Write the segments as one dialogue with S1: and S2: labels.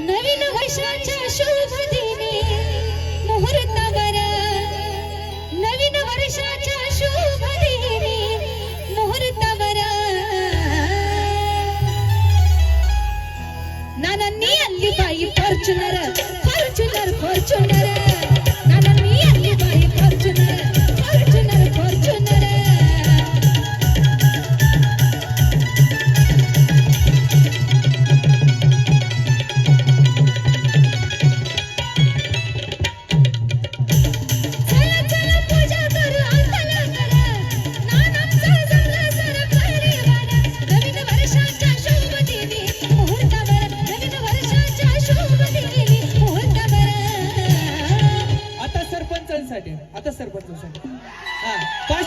S1: नवीन वर्षाच्या शुभ दिनी मुहूर्तावर. नवीन वर्षाच्या शुभ दिनी मुहूर्तावर. नानांनी आणली बाई फॉर्च्युनर फॉर्च्युनर फॉर्च्युनर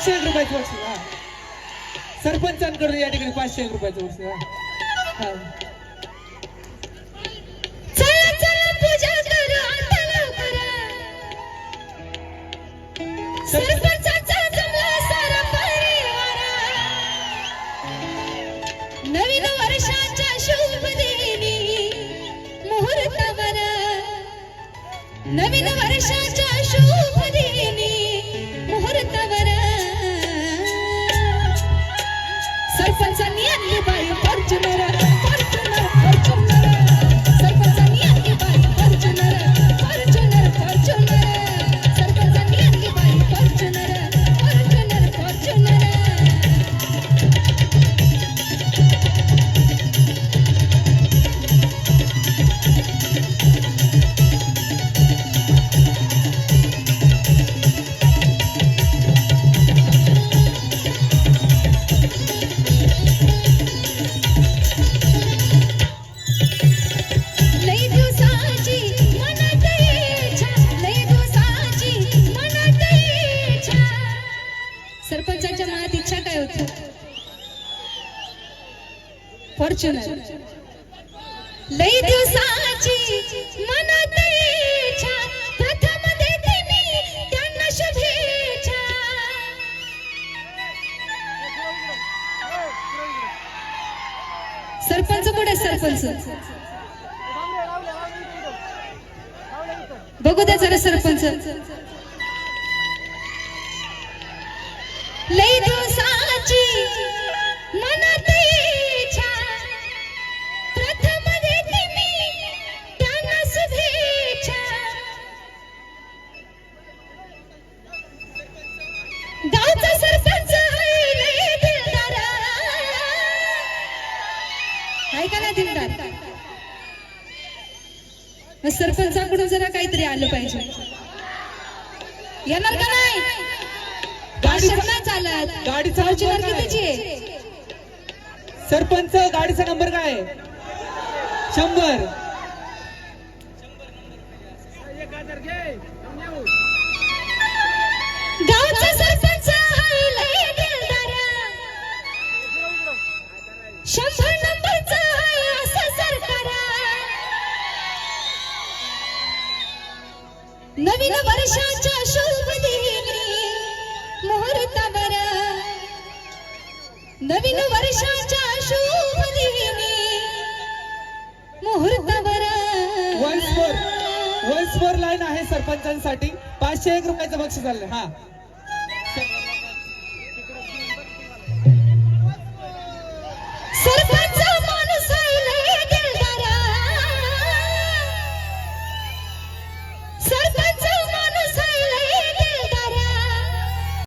S2: पाचशे एक रुपयाचं बक्षीस हा. सरपंचांकडून या ठिकाणी पाचशे रुपयाचं बक्षीस हा. हा.
S1: नवीन वर्षाच्या शुभ दिनी नवीन वर्षाच्या शुभ बाई फॉर्च्युनर फॉर्च्युनर लई दिवसाची मनात इच्छा प्रथम देते मी त्यांना शुभेच्छा. सरपंच कुठे सरपंच? बघू द्या जरा सरपंच. लई दिवसाची मनात गावचा सरपंच आहे लई दिलदार. आहे का ना दिलदार? मग सरपंचाकडून जरा काहीतरी आलं पाहिजे. येणार का नाही? चालत. फॉर्च्युनर? कितीची आहे.
S2: सरपंच गाडीचा नंबर काय? आहे? शंभर.
S1: वर्षाच्या शुभ दिनी. मुहूर्तावर.
S2: लाईन आहे सरपंचांसाठी. पाचशे एक रुपयाचं बक्षीस आलं. हा.
S1: सरपंच